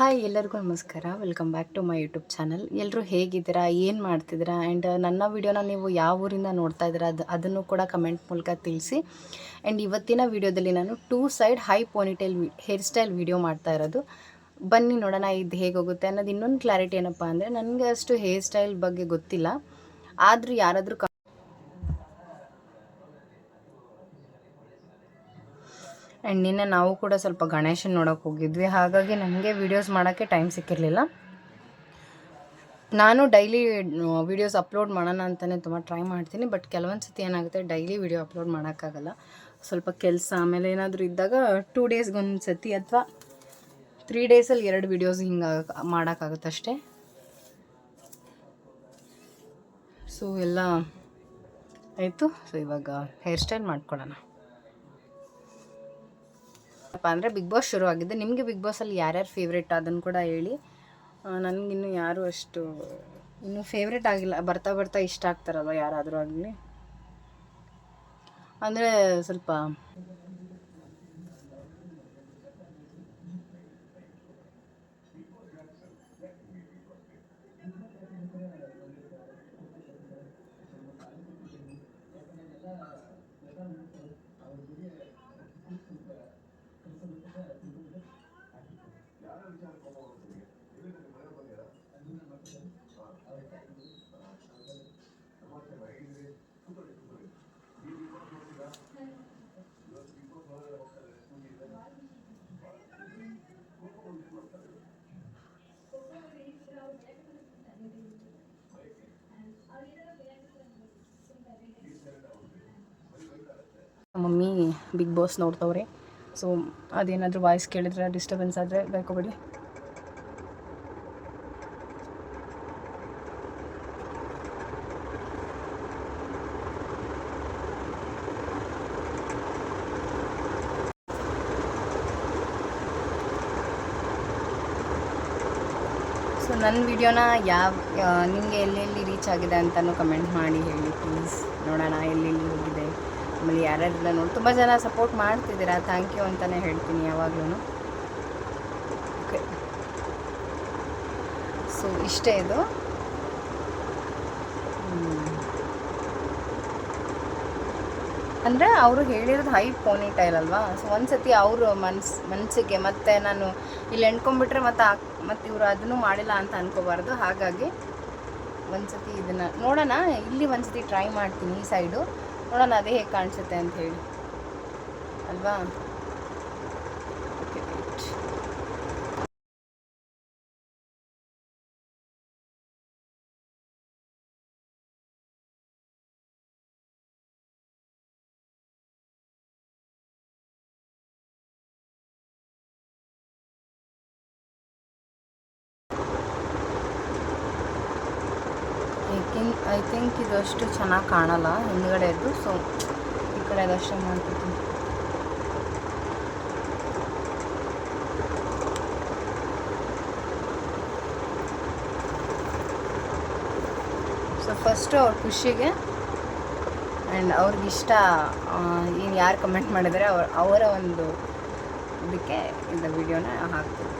Hi ಎಲ್ಲರಿಗೂ ನಮಸ್ಕಾರ. Welcome back to my YouTube channel ಎಲ್ಲರೂ ಹೇಗಿದ್ದೀರಾ? ಏನು ಮಾಡ್ತಿದ್ದೀರಾ? ಆ್ಯಂಡ್ ನನ್ನ ವಿಡಿಯೋನ ನೀವು ಯಾವ ಊರಿಂದ ನೋಡ್ತಾ ಇದ್ದೀರಾ? ಅದು ಅದನ್ನು ಕೂಡ ಕಮೆಂಟ್ ಮೂಲಕ ತಿಳಿಸಿ. ಆ್ಯಂಡ್ ಇವತ್ತಿನ ವಿಡಿಯೋದಲ್ಲಿ ನಾನು two side high ponytail hair style video ಮಾಡ್ತಾ ಇರೋದು. ಬನ್ನಿ ನೋಡೋಣ ಇದು ಹೇಗೆ ಹೋಗುತ್ತೆ ಅನ್ನೋದು ಇನ್ನೊಂದು ಕ್ಲಾರಿಟಿ ಏನಪ್ಪ ಅಂದರೆ, ನನಗೆ ಅಷ್ಟು ಹೇರ್ ಸ್ಟೈಲ್ ಬಗ್ಗೆ ಗೊತ್ತಿಲ್ಲ. ಆದರೂ ಯಾರಾದರೂ ಆ್ಯಂಡ್ ನಿನ್ನೆ ನಾವು ಕೂಡ ಸ್ವಲ್ಪ ಗಣೇಶನ ನೋಡೋಕೆ ಹೋಗಿದ್ವಿ. ಹಾಗಾಗಿ ನನಗೆ ವೀಡಿಯೋಸ್ ಮಾಡೋಕ್ಕೆ ಟೈಮ್ ಸಿಕ್ಕಿರಲಿಲ್ಲ. ನಾನು ಡೈಲಿ ವೀಡಿಯೋಸ್ ಅಪ್ಲೋಡ್ ಮಾಡೋಣ ಅಂತಲೇ ತುಂಬ ಟ್ರೈ ಮಾಡ್ತೀನಿ. ಬಟ್ ಕೆಲವೊಂದು ಸತಿ ಏನಾಗುತ್ತೆ ಡೈಲಿ ವೀಡಿಯೋ ಅಪ್ಲೋಡ್ ಮಾಡೋಕ್ಕಾಗಲ್ಲ. ಸ್ವಲ್ಪ ಕೆಲಸ ಆಮೇಲೆ ಏನಾದರೂ ಇದ್ದಾಗ ಟೂ ಡೇಸ್ಗೊಂದು ಸತಿ ಅಥವಾ ತ್ರೀ ಡೇಸಲ್ಲಿ ಎರಡು ವೀಡಿಯೋಸ್ ಹಿಂಗೆ ಮಾಡೋಕ್ಕಾಗುತ್ತೆ ಅಷ್ಟೇ. ಸೊ ಎಲ್ಲ ಆಯಿತು. ಸೊ ಇವಾಗ ಹೇರ್ ಸ್ಟೈಲ್ ಮಾಡ್ಕೊಳ್ಳೋಣ. ಅಪ್ಪ ಅಂದರೆ ಬಿಗ್ ಬಾಸ್ ಶುರು ಆಗಿದೆ ನಿಮಗೆ ಬಿಗ್ ಬಾಸಲ್ಲಿ ಯಾರ್ಯಾರು ಫೇವ್ರೇಟ್ ಅದನ್ನು ಕೂಡ ಹೇಳಿ. ನನಗಿನ್ನು ಯಾರು ಅಷ್ಟು, ಇನ್ನೂ ಫೇವ್ರೇಟ್ ಆಗಿಲ್ಲ. ಬರ್ತಾ ಬರ್ತಾ ಇಷ್ಟ ಆಗ್ತಾರಲ್ವ ಯಾರಾದರೂ ಆಗಲಿ? ಅಂದರೆ ಸ್ವಲ್ಪ ಬಿಗ್ ಬಾಸ್ ನೋಡ್ತವ್ರೆ. ಸೊ ಅದೇನಾದರೂ ವಾಯ್ಸ್ ಕೇಳಿದ್ರೆ ಡಿಸ್ಟರ್ಬೆನ್ಸ್ ಆದರೆ ಬೇಕೋಬೇಡಿ ಸೊ ನನ್ನ ವಿಡಿಯೋನ ಯಾವ ನಿಮಗೆ ಎಲ್ಲೆಲ್ಲಿ ರೀಚ್ ಆಗಿದೆ ಅಂತಲೂ ಕಮೆಂಟ್ ಮಾಡಿ ಹೇಳಿ ಪ್ಲೀಸ್ ನೋಡೋಣ, ಎಲ್ಲೆಲ್ಲಿ ಹೋಗಿದೆ. ಆಮೇಲೆ ಯಾರ್ಯಾರೆಲ್ಲ ನೋಡಿ. ತುಂಬ ಜನ ಸಪೋರ್ಟ್ ಮಾಡ್ತಿದ್ದೀರಾ? ಥ್ಯಾಂಕ್ ಯು ಅಂತಲೇ ಹೇಳ್ತೀನಿ ಯಾವಾಗ್ಲೂ. ಓಕೆ ಸೊ ಇಷ್ಟೇ ಇದು. ಅಂದರೆ ಅವರು ಹೇಳಿರೋದು ಹೈ ಪೋನಿಟೈಲ್ ಅಲ್ವಾ? ಸೊ ಒಂದು ಸತಿ ಅವರು ಮನ್ಸು ಮನಸ್ಸಿಗೆ ಮತ್ತೆ ನಾನು ಇಲ್ಲಿ ಎಣ್ಕೊಂಡ್ಬಿಟ್ರೆ ಮತ್ತೆ ಮತ್ತು ಇವರು ಅದನ್ನು ಮಾಡಿಲ್ಲ ಅಂತ ಅನ್ಕೋಬಾರ್ದು. ಹಾಗಾಗಿ ಒಂದು ಸತಿ ಇದನ್ನು ನೋಡೋಣ. ಇಲ್ಲಿ ಒಂದು ಸತಿ ಟ್ರೈ ಮಾಡ್ತೀನಿ ಈ ಸೈಡು ನೋಡೋಣ ಅದೇ ಹೇಗೆ ಕಾಣಿಸುತ್ತೆ ಅಂತ ಹೇಳಿ. ಅಲ್ವಾ ಓಕೆ ವೇಟ್ ಐ ಥಿಂಕ್ ಇದು ಅಷ್ಟು ಚೆನ್ನಾಗಿ ಕಾಣಲ್ಲ. ಹಿಂದ್ಗಡೆದು ಸೊ ಈ ಕಡೆ ಅದಷ್ಟೇ ಮಾಡ್ತಿದ್ದೀನಿ ಸೊ ಫಸ್ಟು ಅವ್ರ ಖುಷಿಗೆ ಆ್ಯಂಡ್ ಅವ್ರಿಗಿಷ್ಟ ಏನು ಯಾರು ಕಮೆಂಟ್ ಮಾಡಿದರೆ ಅವ್ರ, ಅವರ ಒಂದು ಇದಕ್ಕೆ, ಇಂಥ ವಿಡಿಯೋನ ಹಾಕ್ತೀನಿ.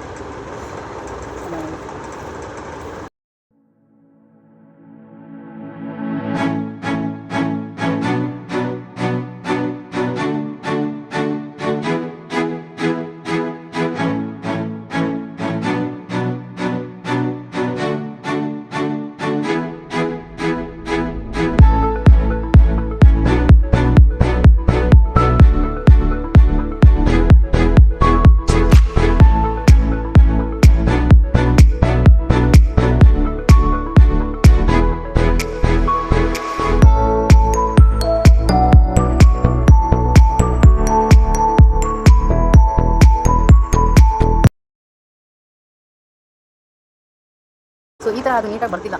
ಅದು ನೀಟಾಗಿ ಬರ್ತಿಲ್ಲ.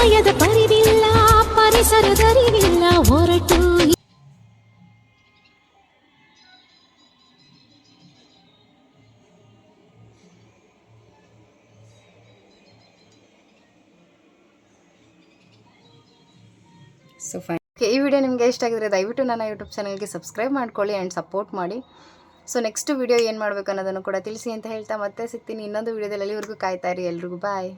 ಸಮಯದ ಪರಿವಿಲ್ಲ ಪರಿಸರದರಿವಿಲ್ಲ ಹೊರಟು ಸೊ ಓಕೆ ಈ ವಿಡಿಯೋ ನಿಮಗೆ ಇಷ್ಟ ಆಗಿದ್ರೆ ದಯವಿಟ್ಟು ನನ್ನ ಯೂಟ್ಯೂಬ್ ಚಾನಲ್ಗೆ ಸಬ್ಸ್ಕ್ರೈಬ್ ಮಾಡ್ಕೊಳ್ಳಿ ಆ್ಯಂಡ್ ಸಪೋರ್ಟ್ ಮಾಡಿ. ಸೊ ನೆಕ್ಸ್ಟ್ ವಿಡಿಯೋ ಏನು ಮಾಡಬೇಕು ಅನ್ನೋದನ್ನು ಕೂಡ ತಿಳಿಸಿ ಅಂತ ಹೇಳ್ತಾ ಮತ್ತೆ ಸಿಗ್ತೀನಿ ಇನ್ನೊಂದು ವಿಡಿಯೋದಲ್ಲಿ ಅಲ್ಲಿವರೆಗೂ ಕಾಯ್ತಾ ಇರಿ ಎಲ್ರಿಗೂ. ಬಾಯ್